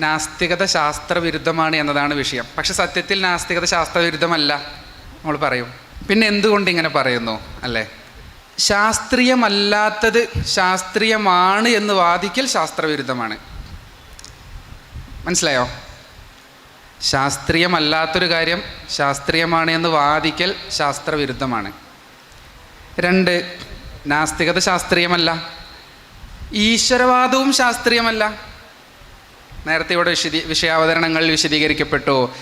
നാസ്തികത ശാസ്ത്രവിരുദ്ധമാണ് എന്നതാണ് വിഷയം. പക്ഷെ സത്യത്തിൽ നാസ്തികത ശാസ്ത്രവിരുദ്ധമല്ല നമ്മൾ പറയും. പിന്നെ എന്തുകൊണ്ട് ഇങ്ങനെ പറയുന്നു? അല്ലേ? ശാസ്ത്രീയമല്ലാത്തത് ശാസ്ത്രീയമാണ് എന്ന് വാദിക്കൽ ശാസ്ത്രവിരുദ്ധമാണ്. മനസ്സിലായോ? ശാസ്ത്രീയമല്ലാത്തൊരു കാര്യം ശാസ്ത്രീയമാണ് എന്ന് വാദിക്കൽ ശാസ്ത്രവിരുദ്ധമാണ്. രണ്ട് നാസ്തികത ശാസ്ത്രീയമല്ല ഈശ്വരവാദവും ശാസ്ത്രീയമല്ല. നേരത്തെ ഇവിടെ വിശദീ വിഷയാവതരണങ്ങളിൽ വിശദീകരിക്കപ്പെട്ടു.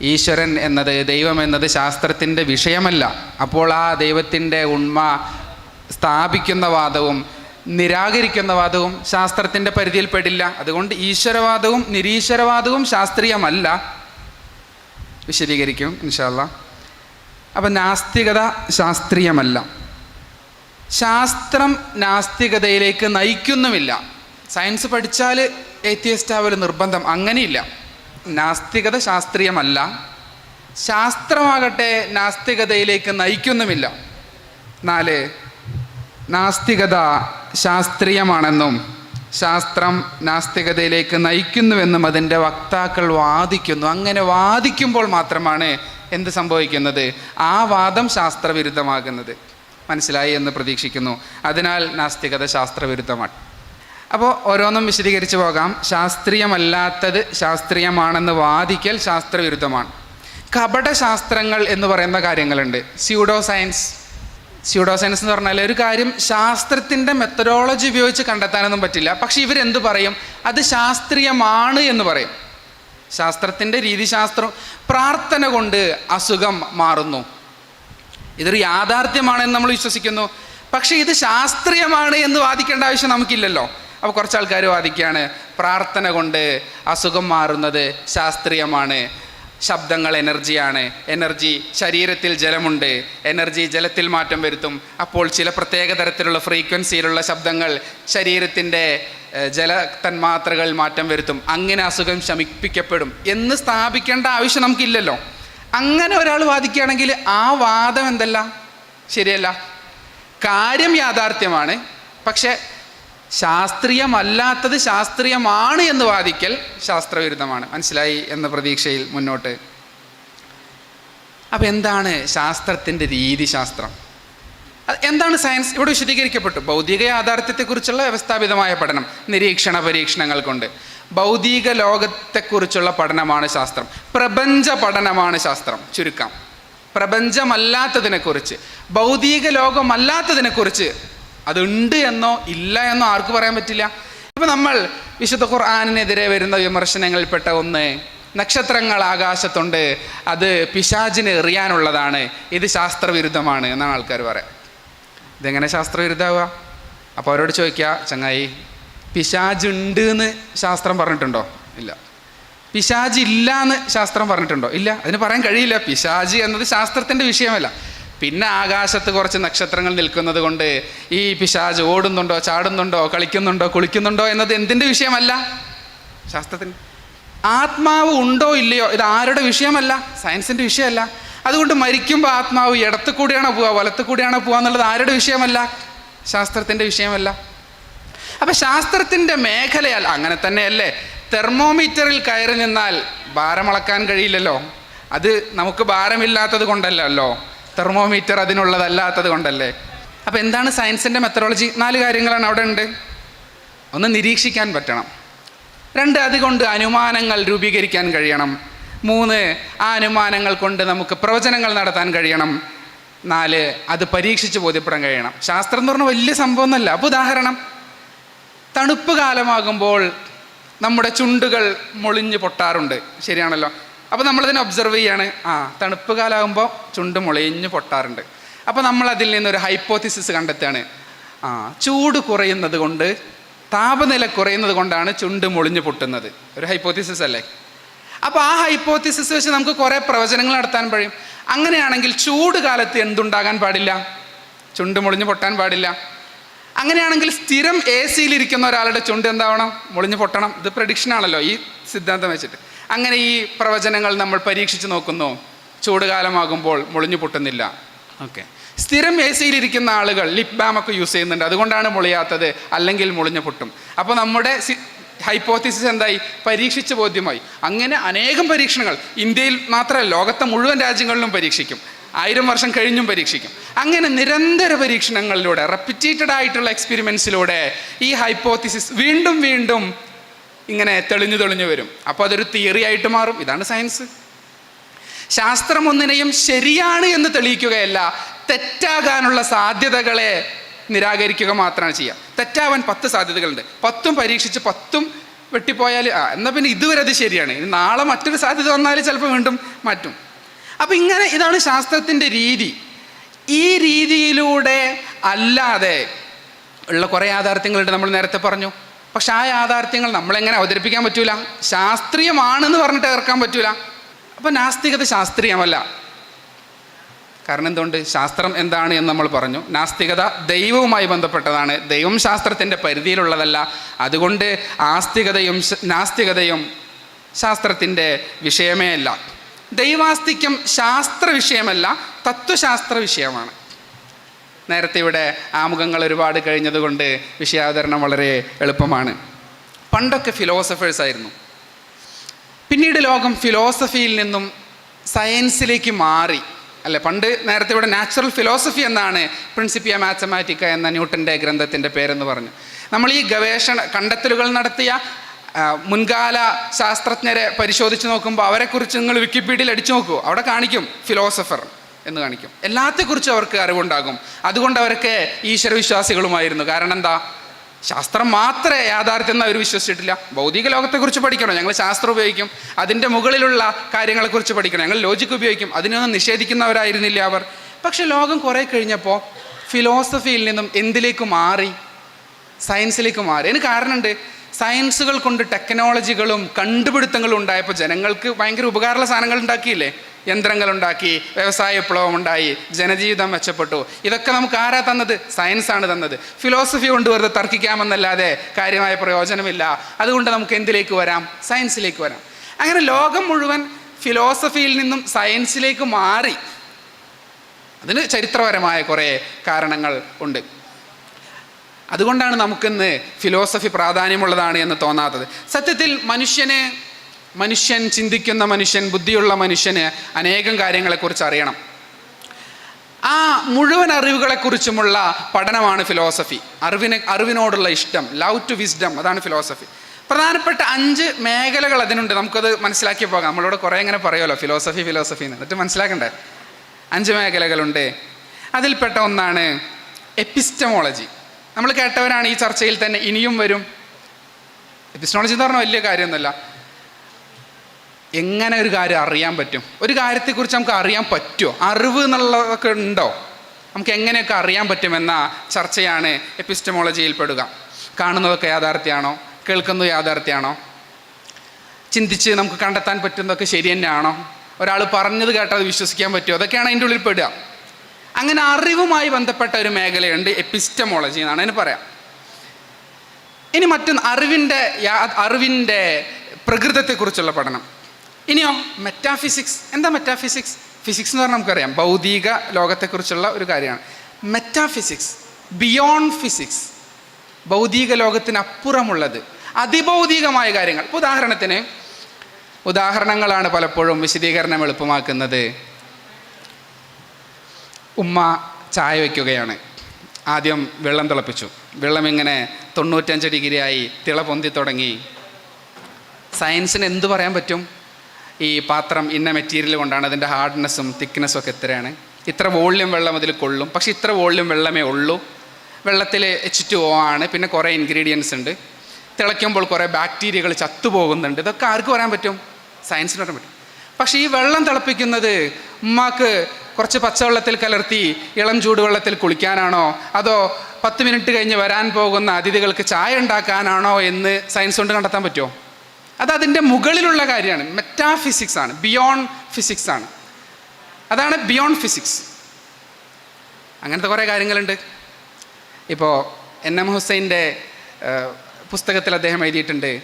ഈശ്വരൻ എന്നത് ദൈവം എന്നത് ശാസ്ത്രത്തിന്റെ വിഷയമല്ല. അപ്പോൾ ആ ദൈവത്തിന്റെ ഉണ്മ സ്ഥാപിക്കുന്ന വാദവും നിരാകരിക്കുന്ന വാദവും ശാസ്ത്രത്തിന്റെ പരിധിയിൽ പെടില്ല അതുകൊണ്ട് ഈശ്വരവാദവും നിരീശ്വരവാദവും ശാസ്ത്രീയമല്ല. വിശദീകരിക്കും ഇൻഷാല്ല അപ്പം നാസ്തികത ശാസ്ത്രീയമല്ല. ശാസ്ത്രം നാസ്തികതയിലേക്ക് നയിക്കുന്നുമില്ല. സയൻസ് പഠിച്ചാൽ ഏത്യസ്റ്റ് ആവൽ നിർബന്ധം അങ്ങനെയില്ല. നാസ്തികത ശാസ്ത്രീയമല്ല. ശാസ്ത്രമാകട്ടെ നാസ്തികതയിലേക്ക് നയിക്കുന്നുമില്ല. നാല് നാസ്തികത ശാസ്ത്രീയമാണെന്നും ശാസ്ത്രം നാസ്തികതയിലേക്ക് നയിക്കുന്നുവെന്നും അതിന്റെ വക്താക്കൾ വാദിക്കുന്നു. അങ്ങനെ വാദിക്കുമ്പോൾ മാത്രമാണ് എന്ത് സംഭവിക്കുന്നത്? ആ വാദം ശാസ്ത്രവിരുദ്ധമാകുന്നത്. മനസ്സിലായി എന്ന് പ്രതീക്ഷിക്കുന്നു. അതിനാൽ നാസ്തികത ശാസ്ത്രവിരുദ്ധമാണ്. അപ്പോൾ ഓരോന്നും വിശദീകരിച്ച് പോകാം. ശാസ്ത്രീയമല്ലാത്തത് ശാസ്ത്രീയമാണെന്ന് വാദിക്കൽ ശാസ്ത്രവിരുദ്ധമാണ്. കപടശാസ്ത്രങ്ങൾ എന്ന് പറയുന്ന കാര്യങ്ങളുണ്ട്. സ്യൂഡോ സയൻസ് സ്യൂഡോ സയൻസ് എന്ന് പറഞ്ഞാൽ ഒരു കാര്യം ശാസ്ത്രത്തിന്റെ മെത്തഡോളജി ഉപയോഗിച്ച് കണ്ടെത്താനൊന്നും പറ്റില്ല. പക്ഷെ ഇവരെന്ത് പറയും? അത് ശാസ്ത്രീയമാണ് എന്ന് പറയും. ശാസ്ത്രത്തിന്റെ രീതിശാസ്ത്രം പ്രാർത്ഥന കൊണ്ട് അസുഖം മാറുന്നു. ഇതൊരു യാഥാർത്ഥ്യമാണെന്ന് നമ്മൾ വിശ്വസിക്കുന്നു. പക്ഷേ ഇത് ശാസ്ത്രീയമാണ് എന്ന് വാദിക്കേണ്ട ആവശ്യം നമുക്കില്ലല്ലോ. അപ്പോൾ കുറച്ച് ആൾക്കാർ വാദിക്കുകയാണ് പ്രാർത്ഥന കൊണ്ട് അസുഖം മാറുന്നത് ശാസ്ത്രീയമാണ് ശബ്ദങ്ങൾ എനർജിയാണ് എനർജി ശരീരത്തിൽ ജലമുണ്ട് എനർജി ജലത്തിൽ മാറ്റം വരുത്തും. അപ്പോൾ ചില പ്രത്യേക തരത്തിലുള്ള ഫ്രീക്വൻസിയിലുള്ള ശബ്ദങ്ങൾ ശരീരത്തിന്റെ ജല തന്മാത്രകൾ മാറ്റം വരുത്തും. അങ്ങനെ അസുഖം ശമിപ്പിക്കപ്പെടും എന്ന് സ്ഥാപിക്കേണ്ട ആവശ്യം നമുക്കില്ലല്ലോ. അങ്ങനെ ഒരാൾ വാദിക്കുകയാണെങ്കിൽ ആ വാദം എന്തല്ല? ശരിയല്ല. കാര്യം യാഥാർത്ഥ്യമാണ്. പക്ഷെ ശാസ്ത്രീയമല്ലാത്തത് ശാസ്ത്രീയമാണ് എന്ന് വാദിക്കൽ ശാസ്ത്രവിരുദ്ധമാണ്. മനസ്സിലായി എന്ന പ്രതീക്ഷയിൽ മുന്നോട്ട്. അപ്പം എന്താണ് ശാസ്ത്രത്തിന്റെ രീതിശാസ്ത്രം എന്താണ് സയൻസ്? ഇവിടെ വിശദീകരിക്കപ്പെട്ടു. ഭൗതിക യാഥാർത്ഥ്യത്തെക്കുറിച്ചുള്ള വ്യവസ്ഥാപിതമായ പഠനം നിരീക്ഷണ പരീക്ഷണങ്ങൾ കൊണ്ട്. ഭൗതിക ലോകത്തെക്കുറിച്ചുള്ള പഠനമാണ് ശാസ്ത്രം. പ്രപഞ്ച പഠനമാണ് ശാസ്ത്രം. ചുരുക്കം. പ്രപഞ്ചമല്ലാത്തതിനെക്കുറിച്ച്. ഭൗതിക ലോകമല്ലാത്തതിനെക്കുറിച്ച് അതുണ്ട് എന്നോ ഇല്ല എന്നോ ആർക്ക് പറയാൻ പറ്റില്ല? ഇപ്പം നമ്മൾ വിശുദ്ധ ഖുർആാനിനെതിരെ വരുന്ന വിമർശനങ്ങളിൽപ്പെട്ട ഒന്ന് നക്ഷത്രങ്ങൾ ആകാശത്തുണ്ട് അത് പിശാചിന് എറിയാനുള്ളതാണ് ഇത് ശാസ്ത്രവിരുദ്ധമാണ് എന്നാണ് ആൾക്കാർ പറയാം. ഇതെങ്ങനെ ശാസ്ത്രവിരുദ്ധാവുക? അപ്പോൾ അവരോട് ചോദിക്കുക ചങ്ങായി പിശാജ് ഉണ്ട് എന്ന് ശാസ്ത്രം പറഞ്ഞിട്ടുണ്ടോ? ഇല്ല. പിശാജ് ഇല്ല എന്ന് ശാസ്ത്രം പറഞ്ഞിട്ടുണ്ടോ? ഇല്ല. അതിന് പറയാൻ കഴിയില്ല. പിശാജ് എന്നത് ശാസ്ത്രത്തിന്റെ വിഷയമല്ല. പിന്നെ ആകാശത്ത് കുറച്ച് നക്ഷത്രങ്ങൾ നിൽക്കുന്നത് കൊണ്ട് ഈ പിശാജ് ഓടുന്നുണ്ടോ ചാടുന്നുണ്ടോ കളിക്കുന്നുണ്ടോ കുളിക്കുന്നുണ്ടോ എന്നത് എന്തിന്റെ വിഷയമല്ല? ശാസ്ത്രത്തിന്. ആത്മാവ് ഉണ്ടോ ഇല്ലയോ ഇത് ആരുടെ വിഷയമല്ല? സയൻസിന്റെ വിഷയമല്ല. അതുകൊണ്ട് മരിക്കുമ്പോൾ ആത്മാവ് ഇടത്ത് കൂടിയാണോ പോവുക വലത്ത് കൂടിയാണോ പോവുക എന്നുള്ളത് ആരുടെ വിഷയമല്ല? ശാസ്ത്രത്തിന്റെ വിഷയമല്ല. അപ്പം ശാസ്ത്രത്തിന്റെ മേഖലയാൽ അങ്ങനെ തന്നെയല്ലേ? തെർമോമീറ്ററിൽ കയറി നിന്നാൽ ഭാരമളക്കാൻ കഴിയില്ലല്ലോ. അത് നമുക്ക് ഭാരമില്ലാത്തത് കൊണ്ടല്ലല്ലോ. തെർമോമീറ്റർ അതിനുള്ളതല്ലാത്തത് കൊണ്ടല്ലേ? അപ്പോൾ എന്താണ് സയൻസിന്റെ മെത്തഡോളജി നാല് കാര്യങ്ങളാണ് അവിടെ ഉണ്ട്. ഒന്ന് നിരീക്ഷിക്കാൻ പറ്റണം. രണ്ട് അതുകൊണ്ട് അനുമാനങ്ങൾ രൂപീകരിക്കാൻ കഴിയണം. മൂന്ന് ആ അനുമാനങ്ങൾ കൊണ്ട് നമുക്ക് പ്രവചനങ്ങൾ നടത്താൻ കഴിയണം. നാല് അത് പരീക്ഷിച്ച് ബോധ്യപ്പെടാൻ കഴിയണം. ശാസ്ത്രം എന്ന് പറഞ്ഞാൽ വലിയ സംഭവമൊന്നുമല്ല. അപ്പോൾ ഉദാഹരണം. തണുപ്പ് കാലമാകുമ്പോൾ നമ്മുടെ ചുണ്ടുകൾ മൊളിഞ്ഞ് പൊട്ടാറുണ്ട്. ശരിയാണല്ലോ? അപ്പോൾ നമ്മളതിനെ ഒബ്സർവ് ചെയ്യാണ്. ആ തണുപ്പ് കാലമാകുമ്പോൾ ചുണ്ട് മുളയിഞ്ഞ് പൊട്ടാറുണ്ട്. അപ്പോൾ നമ്മൾ അതിൽ നിന്നൊരു ഹൈപ്പോത്തിസിസ് കണ്ടെത്തുകയാണ്. ആ ചൂട് കുറയുന്നത് കൊണ്ട് താപനില കുറയുന്നത് കൊണ്ടാണ് ചുണ്ട് മുളിഞ്ഞ് പൊട്ടുന്നത്. ഒരു ഹൈപ്പോത്തിസിസ് അല്ലേ? അപ്പോൾ ആ ഹൈപ്പോത്തിസിസ് വെച്ച് നമുക്ക് കുറേ പ്രവചനങ്ങൾ നടത്താൻ കഴിയും അങ്ങനെയാണെങ്കിൽ ചൂട് കാലത്ത് എന്തുണ്ടാകാൻ പാടില്ല? ചുണ്ട് മുളിഞ്ഞ് പൊട്ടാൻ പാടില്ല. അങ്ങനെയാണെങ്കിൽ സ്ഥിരം എ സിയിൽ ഇരിക്കുന്ന ഒരാളുടെ ചുണ്ട് എന്താവണം? മുളിഞ്ഞ് പൊട്ടണം. ഇത് പ്രഡിക്ഷൻ ആണല്ലോ ഈ സിദ്ധാന്തം വെച്ചിട്ട്. അങ്ങനെ ഈ പ്രവചനങ്ങൾ നമ്മൾ പരീക്ഷിച്ച് നോക്കുന്നു. ചൂടുകാലമാകുമ്പോൾ മുളിഞ്ഞു പൊട്ടുന്നില്ല. ഓക്കെ സ്ഥിരം എ സിയിൽ ഇരിക്കുന്ന ആളുകൾ ലിപ് ബാമൊക്കെ യൂസ് ചെയ്യുന്നുണ്ട്. അതുകൊണ്ടാണ് മുളിയാത്തത്. അല്ലെങ്കിൽ മുളിഞ്ഞു പൊട്ടും. അപ്പോൾ നമ്മുടെ സി- ഹൈപ്പോത്തിസിസ് എന്തായി? പരീക്ഷിച്ച് ബോധ്യമായി. അങ്ങനെ അനേകം പരീക്ഷണങ്ങൾ. ഇന്ത്യയിൽ മാത്രമല്ല ലോകത്തെ മുഴുവൻ രാജ്യങ്ങളിലും പരീക്ഷിക്കും. ആയിരം വർഷം കഴിഞ്ഞും പരീക്ഷിക്കും. അങ്ങനെ നിരന്തര പരീക്ഷണങ്ങളിലൂടെ റെപ്പിറ്റേറ്റഡ് ആയിട്ടുള്ള എക്സ്പെരിമെൻസിലൂടെ ഈ ഹൈപ്പോത്തിസിസ് വീണ്ടും വീണ്ടും ഇങ്ങനെ തെളിഞ്ഞു തെളിഞ്ഞു വരും. അപ്പോൾ അതൊരു തിയറി ആയിട്ട് മാറും. ഇതാണ് സയൻസ് ശാസ്ത്രം ഒന്നിനെയും ശരിയാണ് എന്ന് തെളിയിക്കുകയല്ല തെറ്റാകാനുള്ള സാധ്യതകളെ നിരാകരിക്കുക മാത്രമാണ് ചെയ്യുക. തെറ്റാവാൻ പത്ത് സാധ്യതകളുണ്ട്. പത്തും പരീക്ഷിച്ച് പത്തും വെട്ടിപ്പോയാൽ ആ എന്നാൽ പിന്നെ ഇതുവരെ അത് ശരിയാണ്. ഇനി നാളെ മറ്റൊരു സാധ്യത വന്നാൽ ചിലപ്പോൾ വീണ്ടും മാറ്റും. അപ്പം ഇങ്ങനെ ഇതാണ് ശാസ്ത്രത്തിന്റെ രീതി. ഈ രീതിയിലൂടെ അല്ലാതെ ഉള്ള കുറേ യാഥാർത്ഥ്യങ്ങളുണ്ട്. നമ്മൾ നേരത്തെ പറഞ്ഞു. പക്ഷെ ആ യാഥാർത്ഥ്യങ്ങൾ നമ്മളെങ്ങനെ അവതരിപ്പിക്കാൻ പറ്റൂല? ശാസ്ത്രീയമാണെന്ന് പറഞ്ഞിട്ട് ഏർക്കാൻ പറ്റൂല. അപ്പം നാസ്തികത ശാസ്ത്രീയമല്ല. കാരണം എന്തുകൊണ്ട്? ശാസ്ത്രം എന്താണ് എന്ന് നമ്മൾ പറഞ്ഞു. നാസ്തികത ദൈവവുമായി ബന്ധപ്പെട്ടതാണ്. ദൈവം ശാസ്ത്രത്തിന്റെ പരിധിയിലുള്ളതല്ല. അതുകൊണ്ട് ആസ്തികതയും നാസ്തികതയും ശാസ്ത്രത്തിന്റെ വിഷയമേ അല്ല. ദൈവാസ്തിക്യം ശാസ്ത്ര വിഷയമല്ല തത്വശാസ്ത്ര വിഷയമാണ്. നേരത്തെ ഇവിടെ ആമുഖങ്ങൾ ഒരുപാട് കഴിഞ്ഞതുകൊണ്ട് വിഷയാവതരണം വളരെ എളുപ്പമാണ്. പണ്ടൊക്കെ ഫിലോസഫേഴ്സ് ആയിരുന്നു. പിന്നീട് ലോകം ഫിലോസഫിയിൽ നിന്നും സയൻസിലേക്ക് മാറി. അല്ലെ പണ്ട് നേരത്തെ ഇവിടെ നാച്ചുറൽ ഫിലോസഫി എന്നാണ് പ്രിൻസിപ്പിയ മാത്തമാറ്റിക്ക എന്ന ന്യൂട്ടന്റെ ഗ്രന്ഥത്തിന്റെ പേരെന്ന് പറഞ്ഞു. നമ്മൾ ഈ ഗവേഷണ കണ്ടെത്തലുകൾ നടത്തിയ മുൻകാല ശാസ്ത്രജ്ഞരെ പരിശോധിച്ച് നോക്കുമ്പോൾ അവരെക്കുറിച്ച് നിങ്ങൾ വിക്കിപീഡിയയിൽ അടിച്ചു നോക്കൂ. അവിടെ കാണിക്കും ഫിലോസഫർ എന്ന് കാണിക്കും. എല്ലാത്തെക്കുറിച്ചും അവർക്ക് അറിവുണ്ടാകും. അതുകൊണ്ട് അവരൊക്കെ ഈശ്വരവിശ്വാസികളുമായിരുന്നു. കാരണം എന്താ? ശാസ്ത്രം മാത്രമേ യാഥാർത്ഥ്യം അവർ വിശ്വസിച്ചിട്ടില്ല. ഭൗതിക ലോകത്തെക്കുറിച്ച് പഠിക്കണം. ഞങ്ങൾ ശാസ്ത്രം ഉപയോഗിക്കും. അതിന്റെ മുകളിലുള്ള കാര്യങ്ങളെക്കുറിച്ച് പഠിക്കണം. ഞങ്ങൾ ലോജിക്ക് ഉപയോഗിക്കും. അതിനൊന്നും നിഷേധിക്കുന്നവരായിരുന്നില്ല അവർ. പക്ഷെ ലോകം കുറേ കഴിഞ്ഞപ്പോൾ ഫിലോസഫിയിൽ നിന്നും എന്തിലേക്ക് മാറി? സയൻസിലേക്ക് മാറി. അതിന് കാരണമുണ്ട്. സയൻസുകൾ കൊണ്ട് ടെക്നോളജികളും കണ്ടുപിടുത്തങ്ങളും ഉണ്ടായപ്പോൾ ജനങ്ങൾക്ക് ഭയങ്കര ഉപകാരമുള്ള സാധനങ്ങൾ ഉണ്ടാക്കിയില്ലേ? യന്ത്രങ്ങൾ ഉണ്ടാക്കി വ്യവസായ വിപ്ലവം ഉണ്ടായി ജനജീവിതം മെച്ചപ്പെട്ടു. ഇതൊക്കെ നമുക്ക് ആരാ തന്നത്? സയൻസ് ആണ് തന്നത്. ഫിലോസഫി കൊണ്ട് വെറുതെ തർക്കിക്കാമെന്നല്ലാതെ കാര്യമായ പ്രയോജനമില്ല. അതുകൊണ്ട് നമുക്ക് എന്തിലേക്ക് വരാം? സയൻസിലേക്ക് വരാം. അങ്ങനെ ലോകം മുഴുവൻ ഫിലോസഫിയിൽ നിന്നും സയൻസിലേക്ക് മാറി. അതിന് ചരിത്രപരമായ കുറേ കാരണങ്ങൾ ഉണ്ട്. അതുകൊണ്ടാണ് നമുക്കിന്ന് ഫിലോസഫി പ്രാധാന്യമുള്ളതാണ് എന്ന് തോന്നാത്തത്. സത്യത്തിൽ മനുഷ്യന് മനുഷ്യൻ ചിന്തിക്കുന്ന മനുഷ്യൻ ബുദ്ധിയുള്ള മനുഷ്യന് അനേകം കാര്യങ്ങളെക്കുറിച്ച് അറിയണം. ആ മുഴുവൻ അറിവുകളെക്കുറിച്ചുമുള്ള പഠനമാണ് ഫിലോസഫി അറിവിനെ അറിവിനോടുള്ള ഇഷ്ടം ലവ് ടു വിസ്ഡം അതാണ് ഫിലോസഫി പ്രധാനപ്പെട്ട അഞ്ച് മേഖലകൾ അതിനുണ്ട്. നമുക്കത് മനസ്സിലാക്കി പോകാം. നമ്മളോട് കുറേ ഇങ്ങനെ പറയുമല്ലോ ഫിലോസഫി ഫിലോസഫി എന്ന്. എന്നിട്ട് മനസ്സിലാക്കണ്ടേ? അഞ്ച് മേഖലകളുണ്ട്. അതിൽപ്പെട്ട ഒന്നാണ് എപ്പിസ്റ്റമോളജി നമ്മൾ കേട്ടവരാണ് ഈ ചർച്ചയിൽ തന്നെ ഇനിയും വരും. എപ്പിസ്റ്റമോളജി എന്ന് പറഞ്ഞാൽ വലിയ കാര്യമൊന്നുമല്ല. എങ്ങനെ ഒരു കാര്യം അറിയാൻ പറ്റും? ഒരു കാര്യത്തെക്കുറിച്ച് നമുക്ക് അറിയാൻ പറ്റുമോ അറിവ് എന്നുള്ളതൊക്കെ ഉണ്ടോ? നമുക്ക് എങ്ങനെയൊക്കെ അറിയാൻ പറ്റുമെന്ന ചർച്ചയാണ് എപ്പിസ്റ്റമോളജിയിൽ പെടുക കാണുന്നതൊക്കെ യാഥാർത്ഥ്യമാണോ കേൾക്കുന്നത് യാഥാർത്ഥ്യമാണോ ചിന്തിച്ച് നമുക്ക് കണ്ടെത്താൻ പറ്റുന്നതൊക്കെ ശരി തന്നെയാണോ? ഒരാൾ പറഞ്ഞത് കേട്ടത് വിശ്വസിക്കാൻ പറ്റുമോ അതൊക്കെയാണ് അതിന്റെ ഉള്ളിൽ പെടുക അങ്ങനെ അറിവുമായി ബന്ധപ്പെട്ട ഒരു മേഖലയുണ്ട് എപ്പിസ്റ്റമോളജി എന്നാണ് അതിന് പറയാം. ഇനി മറ്റൊന്ന് അറിവിന്റെ അറിവിന്റെ പ്രകൃതത്തെക്കുറിച്ചുള്ള പഠനം. ഇനിയോ മെറ്റാഫിസിക്സ് എന്താ മെറ്റാഫിസിക്സ് ഫിസിക്സ് എന്ന് പറഞ്ഞാൽ നമുക്കറിയാം. ഭൗതിക ലോകത്തെക്കുറിച്ചുള്ള ഒരു കാര്യമാണ്. മെറ്റാഫിസിക്സ് ബിയോണ്ട് ഫിസിക്സ് ഭൗതിക ലോകത്തിനപ്പുറമുള്ളത് അതിഭൗതികമായ കാര്യങ്ങൾ. ഇപ്പോൾ ഉദാഹരണത്തിന് ഉദാഹരണങ്ങളാണ് പലപ്പോഴും വിശദീകരണം എളുപ്പമാക്കുന്നത്. ഉമ്മ ചായ വയ്ക്കുകയാണ്. ആദ്യം വെള്ളം തിളപ്പിച്ചു. വെള്ളം ഇങ്ങനെ തൊണ്ണൂറ്റഞ്ച് ഡിഗ്രിയായി തിള പൊന്തി തുടങ്ങി. സയൻസിന് എന്തു പറയാൻ പറ്റും? ഈ പാത്രം ഇന്ന മെറ്റീരിയൽ കൊണ്ടാണ് അതിന്റെ ഹാർഡ്നെസ്സും തിക്നെസ്സും ഒക്കെ എത്രയാണ്? ഇത്ര വോള്യം വെള്ളം അതിൽ കൊള്ളും. പക്ഷെ ഇത്ര വോള്യം വെള്ളമേ ഉള്ളൂ. വെള്ളത്തിൽ എച്ച് ടു ഒ ആണ് പിന്നെ കുറേ ഇൻഗ്രീഡിയൻസ് ഉണ്ട്. തിളയ്ക്കുമ്പോൾ കുറേ ബാക്ടീരിയകൾ ചത്തുപോകുന്നുണ്ട്. ഇതൊക്കെ ആർക്ക് പറയാൻ പറ്റും? സയൻസിന് പറയാൻ പറ്റും. പക്ഷേ ഈ വെള്ളം തിളപ്പിക്കുന്നത് ഉമ്മാക്ക് കുറച്ച് പച്ചവെള്ളത്തിൽ കലർത്തി ഇളം ചൂടുവെള്ളത്തിൽ കുളിക്കാനാണോ? അതോ പത്ത് മിനിറ്റ് കഴിഞ്ഞ് വരാൻ പോകുന്ന അതിഥികൾക്ക് ചായ ഉണ്ടാക്കാനാണോ എന്ന് സയൻസ് കൊണ്ട് കണ്ടെത്താൻ പറ്റുമോ? അത് അതിന്റെ മുകളിലുള്ള കാര്യമാണ്. മെറ്റാഫിസിക്സ് ആണ്. ബിയോണ്ട് ഫിസിക്സ് ആണ്. അതാണ് ബിയോണ്ട് ഫിസിക്സ് അങ്ങനത്തെ കുറേ കാര്യങ്ങളുണ്ട്. ഇപ്പോൾ എൻ എം ഹുസൈന്റെ പുസ്തകത്തിൽ അദ്ദേഹം എഴുതിയിട്ടുണ്ട്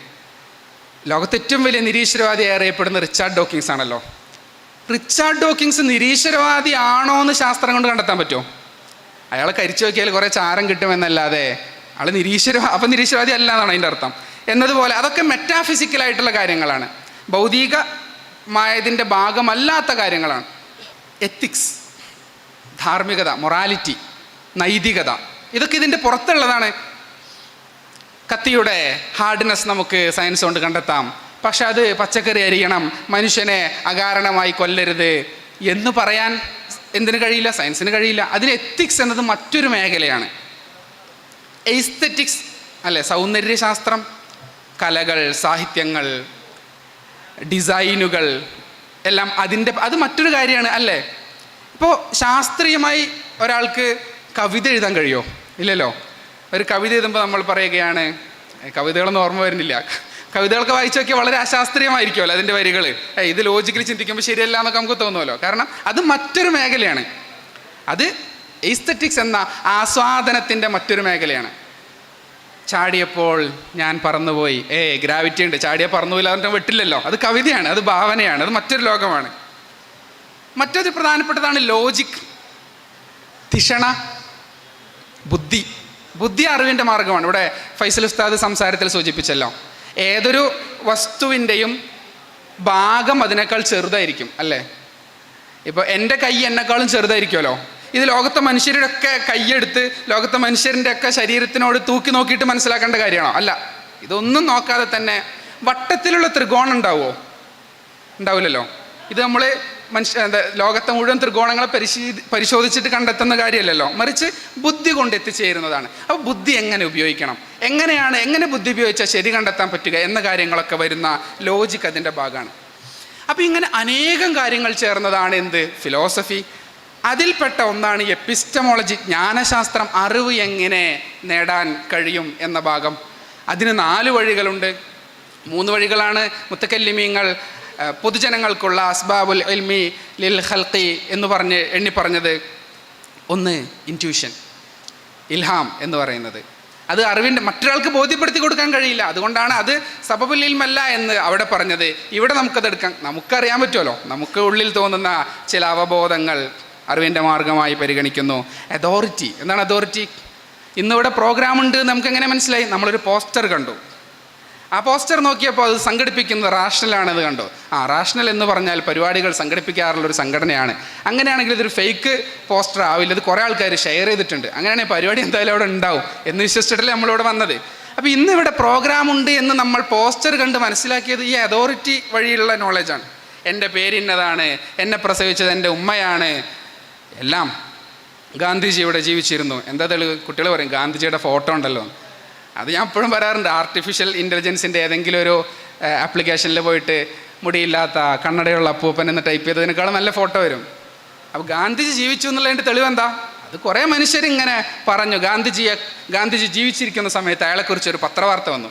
ലോകത്തെ ഏറ്റവും വലിയ നിരീശ്വരവാദി അറിയപ്പെടുന്ന റിച്ചാർഡ് ഡോക്കിങ്സ് ആണല്ലോ. റിച്ചാർഡ് ഡോക്കിങ്സ് നിരീശ്വരവാദി ആണോ എന്ന് ശാസ്ത്രം കൊണ്ട് കണ്ടെത്താൻ പറ്റുമോ? അയാൾ കരിച്ചു നോക്കിയാൽ കുറേ ചാരം കിട്ടുമെന്നല്ലാതെ ആൾ നിരീശ്വര അപ്പം നിരീശ്വരവാദി അല്ല എന്നാണ് അതിന്റെ അർത്ഥം. എന്നതുപോലെ അതൊക്കെ മെറ്റാഫിസിക്കലായിട്ടുള്ള കാര്യങ്ങളാണ്. ഭൗതികമായതിന്റെ ഭാഗമല്ലാത്ത കാര്യങ്ങളാണ്. എത്തിക്സ് ധാർമ്മികത മൊറാലിറ്റി നൈതികത ഇതൊക്കെ ഇതിന്റെ പുറത്തുള്ളതാണ്. കത്തിയുടെ ഹാർഡ്നെസ് നമുക്ക് സയൻസ് കൊണ്ട് കണ്ടെത്താം. പക്ഷെ അത് പച്ചക്കറി അരിയണം മനുഷ്യനെ അകാരണമായി കൊല്ലരുത് എന്ന് പറയാൻ എന്തിനു കഴിയില്ല? സയൻസിന് കഴിയില്ല. അതിന് എത്തിക്സ് എന്നത് മറ്റൊരു മേഖലയാണ്. എയ്സ്തെറ്റിക്സ് അല്ലേ? സൗന്ദര്യശാസ്ത്രം കലകൾ സാഹിത്യങ്ങൾ ഡിസൈനുകൾ എല്ലാം അതിന്റെ അത് മറ്റൊരു കാര്യമാണ് അല്ലേ? ഇപ്പോൾ ശാസ്ത്രീയമായി ഒരാൾക്ക് കവിത എഴുതാൻ കഴിയുമോ ഇല്ലല്ലോ. ഒരു കവിത എഴുതുമ്പോൾ നമ്മൾ പറയുകയാണ് "ഏ, കവിതകളൊന്നും ഓർമ്മ വരുന്നില്ല. കവിതകളൊക്കെ വായിച്ചു നോക്കിയാൽ വളരെ അശാസ്ത്രീയമായിരിക്കുമല്ലോ അതിന്റെ വരികൾ ഏ ഇത് ലോജിക്കലി ചിന്തിക്കുമ്പോൾ ശരിയല്ല എന്നൊക്കെ നമുക്ക് തോന്നുമല്ലോ. കാരണം അത് മറ്റൊരു മേഖലയാണ്. അത് എസ്തറ്റിക്സ് എന്ന ആസ്വാദനത്തിന്റെ മറ്റൊരു മേഖലയാണ്. ചാടിയപ്പോൾ ഞാൻ പറന്നുപോയി. ഏ ഗ്രാവിറ്റി ഉണ്ട്. ചാടിയ പറന്നുപോയില്ല. അതിന്റെ വെട്ടില്ലല്ലോ. അത് കവിതയാണ്. അത് ഭാവനയാണ്. അത് മറ്റൊരു ലോകമാണ്. മറ്റൊരു പ്രധാനപ്പെട്ടതാണ് ലോജിക് തിഷണ ബുദ്ധി. ബുദ്ധി അറിവിന്റെ മാർഗമാണ്. ഇവിടെ ഫൈസൽ ഉസ്താദ് സംസാരത്തിൽ സൂചിപ്പിച്ചല്ലോ. ഏതൊരു വസ്തുവിന്റെയും ഭാഗം അതിനേക്കാൾ ചെറുതായിരിക്കും അല്ലേ? ഇപ്പോൾ എന്റെ കൈ എന്നെക്കാളും ചെറുതായിരിക്കുമല്ലോ. ഇത് ലോകത്തെ മനുഷ്യരുടെ ഒക്കെ കൈയെടുത്ത് ലോകത്തെ മനുഷ്യരുടെ ഒക്കെ ശരീരത്തിനോട് തൂക്കി നോക്കിയിട്ട് മനസ്സിലാക്കേണ്ട കാര്യമാണോ? അല്ല. ഇതൊന്നും നോക്കാതെ തന്നെ വട്ടത്തിലുള്ള ത്രികോണം ഉണ്ടാവുമോ ഉണ്ടാവില്ലല്ലോ. ഇത് നമ്മൾ മനുഷ്യ ലോകത്തെ മുഴുവൻ ത്രികോണങ്ങളെ പരിശീ പരിശോധിച്ചിട്ട് കണ്ടെത്തുന്ന കാര്യമല്ലല്ലോ. മറിച്ച് ബുദ്ധി കൊണ്ട് എത്തിച്ചേരുന്നതാണ്. അപ്പോൾ ബുദ്ധി എങ്ങനെ ഉപയോഗിക്കണം? എങ്ങനെയാണ് എങ്ങനെ ബുദ്ധി ഉപയോഗിച്ചാൽ ശരി കണ്ടെത്താൻ പറ്റുക എന്ന കാര്യങ്ങളൊക്കെ വരുന്ന ലോജിക് അതിന്റെ ഭാഗമാണ്. അപ്പോൾ ഇങ്ങനെ അനേകം കാര്യങ്ങൾ ചേർന്നതാണ് എന്ത്? ഫിലോസഫി. അതിൽപ്പെട്ട ഒന്നാണ് എപ്പിസ്റ്റമോളജി. ജ്ഞാനശാസ്ത്രം അറിവ് എങ്ങനെ നേടാൻ കഴിയും എന്ന ഭാഗം. അതിന് നാല് വഴികളുണ്ട്. മൂന്ന് വഴികളാണ് മുത്തക്കല്ലിമീങ്ങൾ പൊതുജനങ്ങൾക്കുള്ള അസ്ബാബുൽ എൽമി ലിൽ ഖൽഖി എന്ന് പറഞ്ഞ് എണ്ണി പറഞ്ഞത്. ഒന്ന് ഇന്റ്യൂഷൻ ഇൽഹാം എന്ന് പറയുന്നത്. അത് അറിവിന്റെ മറ്റൊരാൾക്ക് ബോധ്യപ്പെടുത്തി കൊടുക്കാൻ കഴിയില്ല. അതുകൊണ്ടാണ് അത് സബബുലിൽമല്ല എന്ന് അവിടെ പറഞ്ഞത്. ഇവിടെ നമുക്കത് എടുക്കാം നമുക്കറിയാൻ പറ്റുമല്ലോ. നമുക്ക് ഉള്ളിൽ തോന്നുന്ന ചില അവബോധങ്ങൾ. അറിവിന്റെ മാർഗമായി പരിഗണിക്കുന്നു. അതോറിറ്റി എന്താണ് അതോറിറ്റി ഇന്നിവിടെ പ്രോഗ്രാം ഉണ്ട് നമുക്ക് എങ്ങനെ മനസ്സിലായി? നമ്മളൊരു പോസ്റ്റർ കണ്ടു. ആ പോസ്റ്റർ നോക്കിയപ്പോൾ അത് സംഘടിപ്പിക്കുന്നത് റാഷണലാണെന്ന് കണ്ടു. ആ റാഷണൽ എന്ന് പറഞ്ഞാൽ പരിപാടികൾ സംഘടിപ്പിക്കാറുള്ള ഒരു സംഘടനയാണ്. അങ്ങനെയാണെങ്കിൽ ഇതൊരു ഫേക്ക് പോസ്റ്റർ ആവില്ല. ഇത് കുറേ ആൾക്കാർ ഷെയർ ചെയ്തിട്ടുണ്ട്. അങ്ങനെയാണെങ്കിൽ പരിപാടി എന്തായാലും അവിടെ ഉണ്ടാവും എന്ന് വിശ്വസിച്ചിട്ടല്ലേ നമ്മളിവിടെ വന്നത്? അപ്പോൾ ഇന്ന് ഇവിടെ പ്രോഗ്രാം ഉണ്ട് എന്ന് നമ്മൾ പോസ്റ്റർ കണ്ട് മനസ്സിലാക്കിയത് ഈ അതോറിറ്റി വഴിയുള്ള നോളജാണ് എന്റെ പേരിന്നതാണ് എന്നെ പ്രസവിച്ചത് എന്റെ ഉമ്മയാണ്. എല്ലാം ഗാന്ധിജി ഇവിടെ ജീവിച്ചിരുന്നു. എന്താ തെളിവ്? കുട്ടികൾ പറയും ഗാന്ധിജിയുടെ ഫോട്ടോ ഉണ്ടല്ലോ. അത് ഞാൻ എപ്പോഴും പറയാറുണ്ട് ആർട്ടിഫിഷ്യൽ ഇന്റലിജൻസിന്റെ ഏതെങ്കിലും ഒരു ആപ്ലിക്കേഷനിൽ പോയിട്ട് മുടിയില്ലാത്ത കണ്ണടയുള്ള അപ്പൂപ്പൻ എന്ന് ടൈപ്പ് ചെയ്തതിനേക്കാളും നല്ല ഫോട്ടോ വരും. അപ്പോൾ ഗാന്ധിജി ജീവിച്ചു എന്നുള്ളതിന്റെ തെളിവെന്താ അത് കുറേ മനുഷ്യരിങ്ങനെ പറഞ്ഞു. ഗാന്ധിജിയെ ഗാന്ധിജി ജീവിച്ചിരിക്കുന്ന സമയത്ത് അയാളെക്കുറിച്ച് ഒരു പത്രവാർത്ത വന്നു.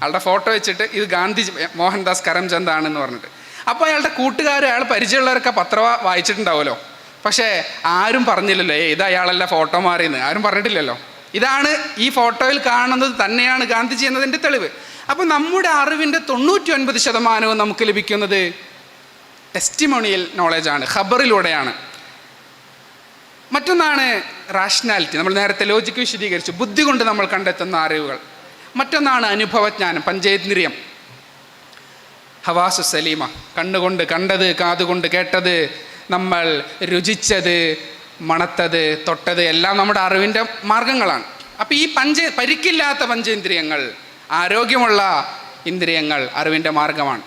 അയാളുടെ ഫോട്ടോ വെച്ചിട്ട് ഇത് ഗാന്ധിജി മോഹൻദാസ് കരംചന്ദ് ആണെന്ന് പറഞ്ഞിട്ട്. അപ്പോൾ അയാളുടെ കൂട്ടുകാർ അയാൾ പരിചയമുള്ളവരൊക്കെ പത്രവാ വായിച്ചിട്ടുണ്ടാവുമല്ലോ. പക്ഷേ ആരും പറഞ്ഞില്ലല്ലോ ഏ ഇത് അയാളല്ല ഫോട്ടോ മാറിയെന്ന്. ആരും പറഞ്ഞിട്ടില്ലല്ലോ. ഇതാണ് ഈ ഫോട്ടോയിൽ കാണുന്നത് തന്നെയാണ് ഗാന്ധിജി എന്നതിന്റെ തെളിവ്. അപ്പോൾ നമ്മുടെ അറിവിന്റെ തൊണ്ണൂറ്റി ഒൻപത് ശതമാനവും നമുക്ക് ലഭിക്കുന്നത് ടെസ്റ്റിമോണിയൽ നോളജാണ് ഖബറിലൂടെയാണ്. മറ്റൊന്നാണ് റാഷണാലിറ്റി നമ്മൾ നേരത്തെ ലോജിക്ക് വിശദീകരിച്ചു. ബുദ്ധി കൊണ്ട് നമ്മൾ കണ്ടെത്തുന്ന അറിവുകൾ. മറ്റൊന്നാണ് അനുഭവജ്ഞാനം പഞ്ചേന്ദ്രിയം ഹവാസു സലീമ കണ്ണുകൊണ്ട് കണ്ടത് കാതുകൊണ്ട് കേട്ടത് നമ്മൾ രുചിച്ചത് മണത്തത് തൊട്ടത് എല്ലാം നമ്മുടെ അറിവിന്റെ മാർഗങ്ങളാണ്. അപ്പോൾ ഈ പഞ്ച പരിക്കില്ലാത്ത പഞ്ചേന്ദ്രിയങ്ങൾ ആരോഗ്യമുള്ള ഇന്ദ്രിയങ്ങൾ അറിവിന്റെ മാർഗമാണ്.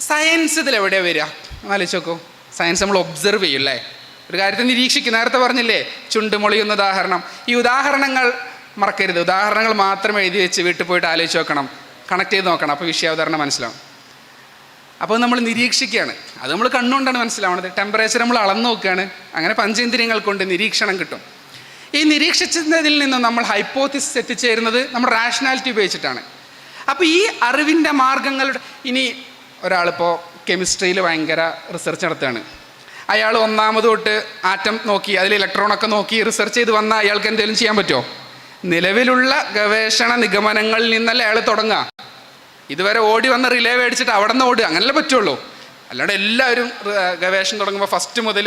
സയൻസ് ഇതിൽ എവിടെയാണ് വരിക? ആലോചിച്ച് നോക്കൂ. സയൻസ് നമ്മൾ ഒബ്സർവ് ചെയ്യും അല്ലേ? ഒരു കാര്യത്തെ നിരീക്ഷിക്കും. നേരത്തെ പറഞ്ഞില്ലേ ചുണ്ട് മൊളിയുന്ന ഉദാഹരണം. ഈ ഉദാഹരണങ്ങൾ മറക്കരുത്. ഉദാഹരണങ്ങൾ മാത്രം എഴുതി വെച്ച് വീട്ടിൽ പോയിട്ട് ആലോചിച്ച് നോക്കണം. കണക്ട് ചെയ്ത് നോക്കണം. അപ്പോൾ വിഷയാവതരണം മനസ്സിലാവും. അപ്പോൾ നമ്മൾ നിരീക്ഷിക്കുകയാണ്. അത് നമ്മൾ കണ്ണുകൊണ്ടാണ് മനസ്സിലാവുന്നത് ടെമ്പറേച്ചർ നമ്മൾ അളന്നു നോക്കുകയാണ്. അങ്ങനെ പഞ്ചേന്ദ്രിയങ്ങൾ കൊണ്ട് നിരീക്ഷണം കിട്ടും. ഈ നിരീക്ഷിച്ചതിൽ നിന്ന് നമ്മൾ ഹൈപ്പോത്തിസ് എത്തിച്ചേരുന്നത് നമ്മൾ റാഷണാലിറ്റി ഉപയോഗിച്ചിട്ടാണ്. അപ്പോൾ ഈ അറിവിന്റെ മാർഗങ്ങളുടെ ഇനി ഒരാളിപ്പോൾ കെമിസ്ട്രിയിൽ ഭയങ്കര റിസർച്ച് നടത്തുകയാണ്. അയാൾ ഒന്നാമത് തൊട്ട് ആറ്റം നോക്കി അതിൽ ഇലക്ട്രോണൊക്കെ നോക്കി റിസർച്ച് ചെയ്ത് വന്നാൽ അയാൾക്ക് എന്തെങ്കിലും ചെയ്യാൻ പറ്റുമോ? നിലവിലുള്ള ഗവേഷണ നിഗമനങ്ങളിൽ നിന്നല്ലേ അയാൾ തുടങ്ങുക. ഇതുവരെ ഓടി വന്ന റിലേ മേടിച്ചിട്ട് അവിടെ നിന്ന് ഓടുക അങ്ങനല്ലേ പറ്റുള്ളൂ. അല്ലാണ്ട് എല്ലാവരും ഗവേഷണം തുടങ്ങുമ്പോൾ ഫസ്റ്റ് മുതൽ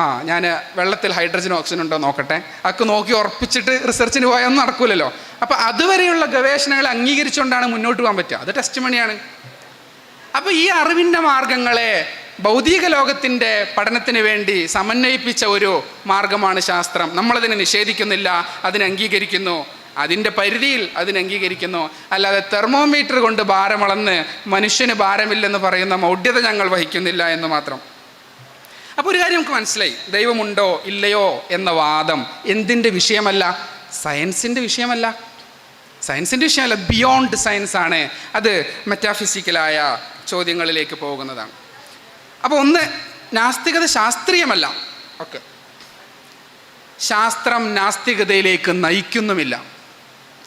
ആ ഞാൻ വെള്ളത്തിൽ ഹൈഡ്രജൻ ഓക്സിജൻ ഉണ്ടോ നോക്കട്ടെ. അതൊക്കെ നോക്കി ഉറപ്പിച്ചിട്ട് റിസർച്ചിന് പോയൊന്നും നടക്കൂലല്ലോ. അപ്പോൾ അതുവരെയുള്ള ഗവേഷണങ്ങൾ അംഗീകരിച്ചുകൊണ്ടാണ് മുന്നോട്ട് പോകാൻ പറ്റുക. അത് ടെസ്റ്റ് മണിയാണ് അപ്പോൾ ഈ അറിവിന്റെ മാർഗങ്ങളെ ഭൗതിക ലോകത്തിന്റെ പഠനത്തിന് വേണ്ടി സമന്വയിപ്പിച്ച ഒരു മാർഗമാണ് ശാസ്ത്രം. നമ്മളതിനെ നിഷേധിക്കുന്നില്ല അതിനെ അംഗീകരിക്കുന്നു. അതിന്റെ പരിധിയിൽ അതിനെ അംഗീകരിക്കുന്നു. അല്ലാതെ തെർമോമീറ്റർ കൊണ്ട് ഭാരമളന്ന് മനുഷ്യന് ഭാരമില്ലെന്ന് പറയുന്ന മൗഢ്യത ഞങ്ങൾ വഹിക്കുന്നില്ല എന്ന് മാത്രം. അപ്പോൾ ഒരു കാര്യം നമുക്ക് മനസ്സിലായി. ദൈവമുണ്ടോ ഇല്ലയോ എന്ന വാദം എന്തിന്റെ വിഷയമല്ല? സയൻസിന്റെ വിഷയമല്ല. സയൻസിന്റെ വിഷയമല്ല. ബിയോണ്ട് സയൻസ് ആണ്. അത് മെറ്റാഫിസിക്കലായ ചോദ്യങ്ങളിലേക്ക് പോകുന്നതാണ്. അപ്പോൾ ഒന്ന് നാസ്തികത ശാസ്ത്രീയമല്ല. ഓക്കെ. ശാസ്ത്രം നാസ്തികതയിലേക്ക് നയിക്കുന്നുമില്ല.